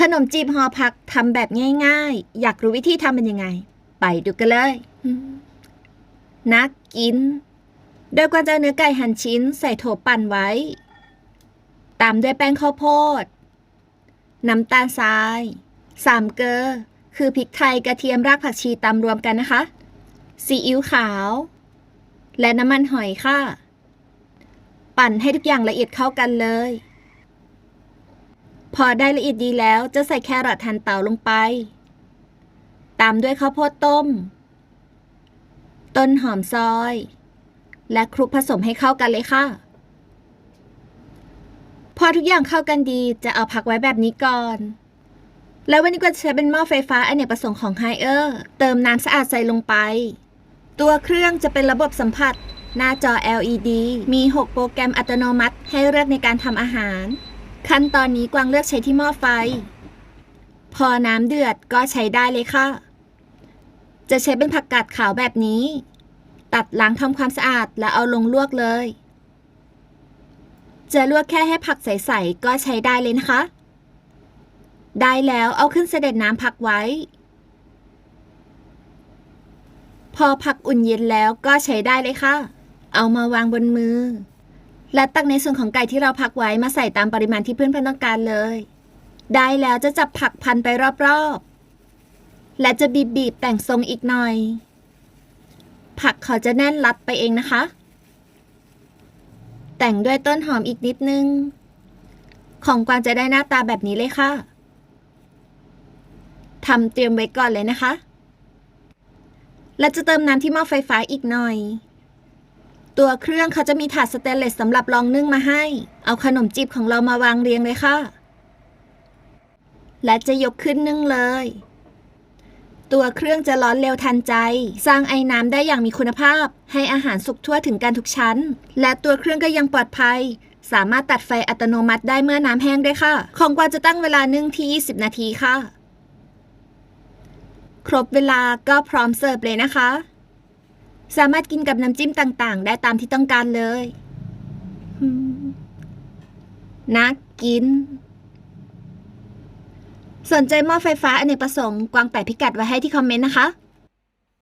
ขนมจีบห่อผักทำแบบง่าย ๆ อยากรู้วิธีทำเป็นยังไง ไปดูกันเลย นักกิน โดยกวนจะเอาเนื้อไก่หั่นชิ้นใส่โถปั่นไว้ ตามด้วยแป้งข้าวโพด น้ำตาลทราย สามเกลือ คือพริกไทยกระเทียมรากผักชีตำรวมกันนะคะ ซีอิ๊วขาว และน้ำมันหอยค่ะ ปั่นให้ทุกอย่างละเอียดเข้ากันเลย พอได้ละเอียดดีแล้วจะใส่แครอทหั่นเตาลงไป ตามด้วยข้าวโพดต้ม ต้นหอมซอย และคลุกผสมให้เข้ากันเลยค่ะ พอทุกอย่างเข้ากันดีจะเอาพักไว้แบบนี้ก่อน แล้ววันนี้ก็จะใช้เป็นหม้อไฟฟ้าอเนกประสงค์ของไฮเออร์เติมน้ำสะอาดใส่ลงไป ตัวเครื่องจะเป็นระบบสัมผัส หน้าจอ LED มี 6 โปรแกรมอัตโนมัติให้เลือกในการทำอาหาร ขั้นตอนนี้กวางเลือกใช้ที่หม้อไฟ พอน้ำเดือดก็ใช้ได้เลยค่ะ จะใช้เป็นผักกาดขาวแบบนี้ ตัดล้างทำความสะอาดแล้วเอาลงลวกเลย จะลวกแค่ให้ผักใสๆก็ใช้ได้เลยนะคะ ได้แล้วเอาขึ้นเสด็จน้ำพักไว้ พอผักอุ่นเย็นแล้วก็ใช้ได้เลยค่ะ เอามาวางบนมือ และตักในส่วนของไก่ที่เราพักไว้มาใส่ตามปริมาณที่เพื่อนๆต้องการเลย ได้แล้วจะจับผักพันไปรอบๆ และจะบีบๆแต่งทรงอีกหน่อย ผักเขาจะแน่นรัดไปเองนะคะ แต่งด้วยต้นหอมอีกนิดนึง ของกวางจะได้หน้าตาแบบนี้เลยค่ะทำเตรียมไว้ก่อนเลยนะคะ และจะเติมน้ำที่หม้อไฟฟ้าอีกหน่อย ตัวเครื่องเขาจะมีถาดสเตนเลสสำหรับรองนึ่งมาให้ เอาขนมจีบของเรามาวางเรียงเลยค่ะ และจะยกขึ้นนึ่งเลย ตัวเครื่องจะร้อนเร็วทันใจ สร้างไอ้น้ำได้อย่างมีคุณภาพ ให้อาหารสุกทั่วถึงกันทุกชั้น และตัวเครื่องก็ยังปลอดภัย สามารถตัดไฟอัตโนมัติได้เมื่อน้ำแห้งด้วยค่ะ ของกวาจะตั้งเวลานึ่งที่ 20 นาทีค่ะ ครบเวลาก็พร้อมเสิร์ฟเลยนะคะ สามารถกินกับน้ำจิ้มต่างๆ ได้ตามที่ต้องการเลยอืมน่ากิน สนใจหม้อไฟฟ้าอเนกประสงค์กวางแปะพิกัดไว้ให้ที่คอมเมนต์นะคะ